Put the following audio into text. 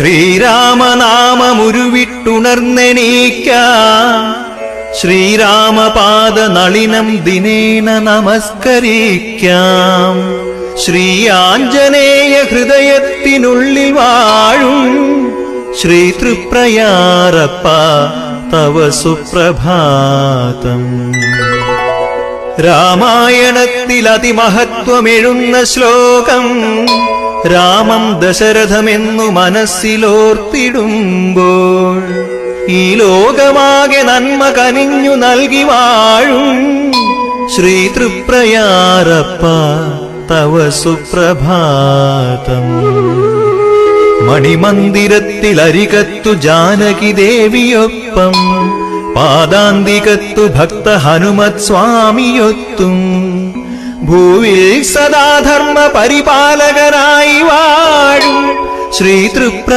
ശ്രീരാമനാമമുരുവിട്ടുണർന്നെണീക്ക. ശ്രീരാമപാദ നളിനം ദിനേന നമസ്കരിക്കാം. ശ്രീ ആഞ്ജനേയ ഹൃദയത്തിനുള്ളിൽ വാഴും. ശ്രീ തൃപ്രയാറപ്പ തവ സുപ്രഭാതം. രാമായണത്തിൽ അതിമഹത്വമെഴുന്ന ശ്ലോകം രാമം ദശരഥമെന്നു മനസ്സിലോർത്തിടുമ്പോൾ ഈ ലോകമാകെ നന്മ കനിഞ്ഞു നൽകി വാഴും ശ്രീ തൃപ്രയാറപ്പ തവ സുപ്രഭാതം. മണിമന്ദിരത്തിൽ അരികത്തു ജാനകി ദേവിയൊപ്പം പാദാന്തികത്തു ഭക്ത ഹനുമത് സ്വാമിയൊത്തും. ഭൂവിൽ സദാധർമ്മ പരിപാലകനായി വാഴും ശ്രീ തൃപ്ര